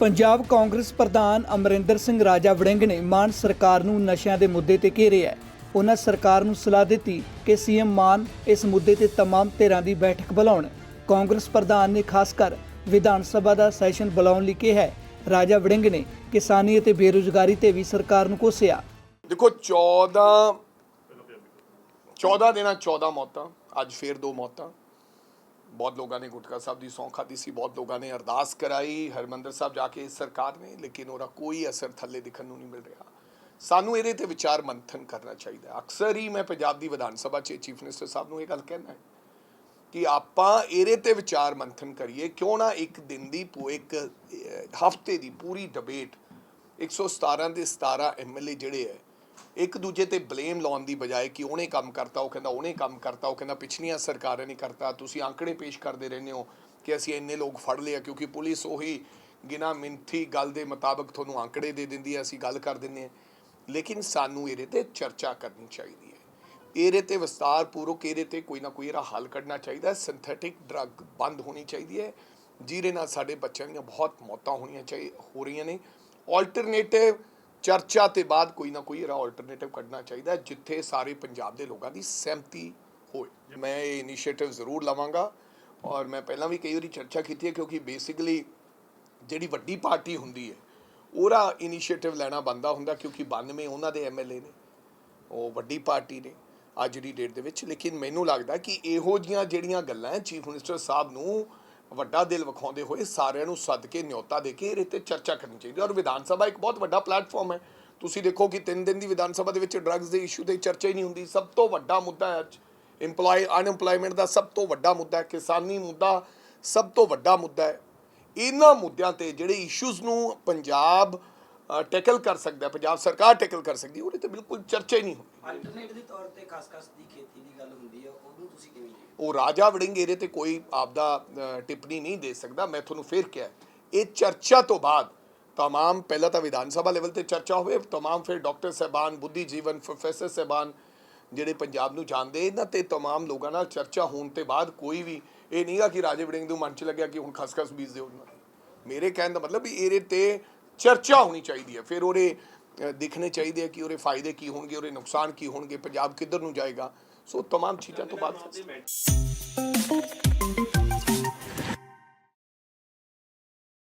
ਪੰਜਾਬ ਕਾਂਗਰਸ ਪ੍ਰਧਾਨ ਅਮਰਿੰਦਰ ਸਿੰਘ ਰਾਜਾ ਵੜਿੰਗ ਨੇ ਮਾਨ ਸਰਕਾਰ ਨੂੰ ਨਸ਼ਿਆਂ ਦੇ ਮੁੱਦੇ ਤੇ ਘੇਰਿਆ ਹੈ। ਉਹਨਾਂ ਸਰਕਾਰ ਨੂੰ ਸਲਾਹ ਦਿੱਤੀ ਕਿ ਸੀਐਮ ਮਾਨ ਇਸ ਮੁੱਦੇ ਤੇ तमाम ਧਿਰਾਂ ਦੀ ਬੈਠਕ ਬੁਲਾਉਣ ਕਾਂਗਰਸ ਪ੍ਰਧਾਨ ਨੇ ਖਾਸ ਕਰ ਵਿਧਾਨ ਸਭਾ ਦਾ ਸੈਸ਼ਨ ਬੁਲਾਉਣ ਲਈ ਕਿਹਾ ਹੈ ਰਾਜਾ ਵੜਿੰਗ ਨੇ ਕਿਸਾਨੀ ਅਤੇ ਬੇਰੁਜ਼ਗਾਰੀ ਤੇ ਵੀ ਸਰਕਾਰ ਨੂੰ ਕੋਸਿਆ ਦੇਖੋ 14 14 ਦਿਨਾਂ 14 ਮੌਤਾਂ ਅੱਜ ਫੇਰ ਦੋ ਮੌਤਾਂ ਬਹੁਤ ਲੋਕਾਂ ਨੇ ਗੁਟਕਾ ਸਾਹਿਬ ਦੀ ਸੌਂ ਖਾਦੀ ਸੀ, ਬਹੁਤ ਲੋਕਾਂ ਨੇ ਅਰਦਾਸ ਕਰਾਈ, ਹਰਮੰਦਰ ਸਾਹਿਬ ਜਾ ਕੇ ਸਰਕਾਰ ਨੇ, ਲੇਕਿਨ ਉਹਦਾ ਕੋਈ ਅਸਰ ਥੱਲੇ ਦਿਖਣ ਨੂੰ ਨਹੀਂ ਮਿਲ ਰਿਹਾ। ਸਾਨੂੰ ਇਹਦੇ ਤੇ ਵਿਚਾਰ ਮੰਥਨ ਕਰਨਾ ਚਾਹੀਦਾ ਅਕਸਰ ਹੀ ਮੈਂ ਪੰਜਾਬ ਦੀ ਵਿਧਾਨ ਸਭਾ 'ਚ ਚੀਫ ਮਿਨਿਸਟਰ ਸਾਹਿਬ ਨੂੰ ਇਹ ਗੱਲ ਕਹਿਣਾ ਹੈ ਕਿ ਆਪਾਂ ਇਹਦੇ ਤੇ ਵਿਚਾਰ ਮੰਥਨ ਕਰੀਏ, ਕਿਉਂ ਨਾ ਇੱਕ ਦਿਨ ਦੀ ਪੂ, ਇੱਕ ਹਫ਼ਤੇ ਦੀ ਪੂਰੀ ਡਿਬੇਟ 117 ਦੇ 17 ਐਮਐਲਏ ਜਿਹੜੇ ਹੈ ਇੱਕ ਦੂਜੇ ਤੇ ਬਲੇਮ ਲਾਉਣ ਦੀ ਬਜਾਏ ਕਿ ਉਹਨੇ ਕੰਮ ਕਰਤਾ, ਉਹ ਕਹਿੰਦਾ ਉਹਨੇ ਕੰਮ ਕਰਤਾ, ਉਹ ਕਹਿੰਦਾ ਪਿਛਲੀਆਂ ਸਰਕਾਰਾਂ ਨੇ ਕਰਤਾ, ਤੁਸੀਂ ਆંકੜੇ ਪੇਸ਼ ਕਰਦੇ ਰਹਿੰਦੇ ਹੋ ਕਿ ਅਸੀਂ ਇੰਨੇ ਲੋਕ ਫੜ ਲਏ ਆ, ਕਿਉਂਕਿ ਪੁਲਿਸ ਉਹੀ ਗਿਨਾ ਮਿੰਥੀ ਗੱਲ ਦੇ ਮੁਤਾਬਕ ਤੁਹਾਨੂੰ ਆંકੜੇ ਦੇ ਦਿੰਦੀ ਹੈ, ਅਸੀਂ ਗੱਲ ਕਰ ਦਿੰਦੇ ਹਾਂ। ਲੇਕਿਨ ਸਾਨੂੰ ਇਹਦੇ ਤੇ ਚਰਚਾ ਕਰਨੀ ਚਾਹੀਦੀ ਹੈ। ਇਹਦੇ ਤੇ ਵਿਸਤਾਰ ਪੂਰਵਕ ਇਹਦੇ ਤੇ ਕੋਈ ਨਾ ਕੋਈ ਇਹਦਾ ਹੱਲ ਕੱਢਣਾ ਚਾਹੀਦਾ ਹੈ। ਸਿੰਥੈਟਿਕ ਡਰੱਗ ਬੰਦ ਹੋਣੀ ਚਾਹੀਦੀ ਹੈ, ਜਿਹਦੇ ਨਾਲ ਸਾਡੇ ਬੱਚਿਆਂ ਦੀਆਂ ਬਹੁਤ ਮੌਤਾਂ ਹੋਣੀਆਂ ਚਾਹੀ, ਹੋ ਰਹੀਆਂ ਨੇ। ਆਲਟਰਨੇਟਿਵ ਚਰਚਾ ਤੇ ਬਾਅਦ ਕੋਈ ਨਾ ਕੋਈ ਇਹਦਾ ਆਲਟਰਨੇਟਿਵ ਕੱਢਣਾ ਚਾਹੀਦਾ ਜਿੱਥੇ ਸਾਰੇ ਪੰਜਾਬ ਦੇ ਲੋਕਾਂ ਦੀ ਸਹਿਮਤੀ ਹੋਏ। ਮੈਂ ਇਹ ਇਨੀਸ਼ੀਏਟਿਵ ਜ਼ਰੂਰ ਲਵਾਂਗਾ ਔਰ ਮੈਂ ਪਹਿਲਾਂ ਵੀ ਕਈ ਵਾਰੀ ਚਰਚਾ ਕੀਤੀ ਹੈ ਕਿਉਂਕਿ ਬੇਸਿਕਲੀ ਜਿਹੜੀ ਵੱਡੀ ਪਾਰਟੀ ਹੁੰਦੀ ਹੈ, ਉਹਦਾ ਇਨੀਸ਼ੀਏਟਿਵ ਲੈਣਾ ਬੰਦਾ ਹੁੰਦਾ ਕਿਉਂਕਿ 92 ਉਹਨਾਂ ਦੇ ਐਮਐਲਏ ਨੇ, ਉਹ ਵੱਡੀ ਪਾਰਟੀ ਨੇ ਅੱਜ ਦੀ ਡੇਟ ਦੇ ਵਿੱਚ। ਲੇਕਿਨ ਮੈਨੂੰ ਲੱਗਦਾ ਕਿ ਇਹੋ ਜੀਆਂ ਜਿਹੜੀਆਂ ਗੱਲਾਂ ਚੀਫ ਮਿਨਿਸਟਰ ਸਾਹਿਬ ਨੂੰ ਵੱਡਾ ਦਿਲ ਵਿਖਾਉਂਦੇ ਹੋਏ ਸਾਰਿਆਂ ਨੂੰ ਸੱਦ ਕੇ ਨਿਯੋਤਾ ਦੇ ਕੇ ਇਹਦੇ ਤੇ ਚਰਚਾ ਕਰਨੀ ਚਾਹੀਦੀ ਹੈ। ਔਰ ਵਿਧਾਨ ਸਭਾ ਇੱਕ ਬਹੁਤ ਵੱਡਾ ਪਲੇਟਫਾਰਮ ਹੈ। ਤੁਸੀਂ ਦੇਖੋ ਕਿ ਤਿੰਨ ਦਿਨ ਦੀ ਵਿਧਾਨ ਸਭਾ ਦੇ ਵਿੱਚ ਡਰੱਗਸ ਦੇ ਇਸ਼ੂ ਤੇ ਚਰਚਾ ਹੀ ਨਹੀਂ ਹੁੰਦੀ। ਸਭ ਤੋਂ ਵੱਡਾ ਮੁੱਦਾ ਹੈ ਅੱਜ EMPLOYE ਅਨਐਮਪਲੋਇਮੈਂਟ ਦਾ ਸਭ ਤੋਂ ਵੱਡਾ ਮੁੱਦਾ ਹੈ। ਕਿਸਾਨੀ ਮੁੱਦਾ ਸਭ ਤੋਂ ਵੱਡਾ ਮੁੱਦਾ ਹੈ। ਇਹਨਾਂ ਮੁੱਦਿਆਂ ਤੇ ਜਿਹੜੇ ਇਸ਼ੂਜ਼ ਨੂੰ ਪੰਜਾਬ ਟੈਕਲ ਕਰ ਸਕਦਾ ਪੰਜਾਬ ਸਰਕਾਰ ਟੈਕਲ ਕਰ ਸਕਦੀ ਉਹਦੇ ਤੇ ਬਿਲਕੁਲ ਚਰਚਾ ਹੀ ਨਹੀਂ ਹੁੰਦੀ। ਅਲਟਰਨੇਟ ਦੇ ਤੌਰ ਤੇ ਖਸਖਸ ਦੀ ਖੇਤੀ ਦੀ ਗੱਲ ਹੁੰਦੀ ਹੈ, ਉਹਨੂੰ ਤੁਸੀਂ ਕਿਵੇਂ ਉਹ ਰਾਜਾ ਵੜਿੰਗ ਇਹਦੇ ਤੇ ਕੋਈ ਆਪਦਾ ਅ, ਟਿੱਪਣੀ ਨਹੀਂ ਦੇ ਸਕਦਾ ਮੈਂ ਤੁਹਾਨੂੰ ਫੇਰ ਕਿਹਾ ਇਹ ਚਰਚਾ ਤੋਂ ਬਾਅਦ तमाम ਪਹਿਲਾਂ ਤਾਂ ਵਿਧਾਨ ਸਭਾ ਲੈਵਲ ਤੇ ਚਰਚਾ ਹੋਵੇ तमाम ਫਿਰ ਡਾਕਟਰ ਸਹਿਬਾਨ ਬੁੱਧੀ ਜੀਵਨ ਪ੍ਰੋਫੈਸਰ ਸਹਿਬਾਨ ਜਿਹੜੇ ਪੰਜਾਬ ਨੂੰ ਜਾਣਦੇ ਇਹਨਾਂ ਤੇ तमाम ਲੋਕਾਂ ਨਾਲ ਚਰਚਾ ਹੋਣ ਤੇ ਬਾਅਦ ਕੋਈ ਵੀ ਇਹ ਨਹੀਂਗਾ ਕਿ ਰਾਜੇ ਵੜਿੰਗ ਨੂੰ ਮਨ ਚ ਲੱਗਿਆ ਕਿ ਹੁਣ ਖਸਖਸ ਬੀਜ ਦਿਓ ਉਹਨਾਂ ਨੂੰ। ਮੇਰੇ ਕਹਿਣ ਦਾ ਮਤਲਬ ਵੀ ਇਹਦੇ ਤੇ ਚਰਚਾ ਹੋਣੀ ਚਾਹੀਦੀ ਹੈ ਫਿਰ ਉਹਦੇ ਅ, ਦਿਖਣੇ ਚਾਹੀਦੇ ਆ ਕਿ ਉਹਦੇ ਫਾਇਦੇ ਕੀ ਹੋਣਗੇ ਉਹਦੇ ਨੁਕਸਾਨ ਕੀ ਹੋਣਗੇ ਪੰਜਾਬ ਕਿੱਧਰ ਨੂੰ ਜਾਏਗਾ ਸੋ तमाम ਚੀਜ਼ਾਂ ਤੋਂ ਬਾਅਦ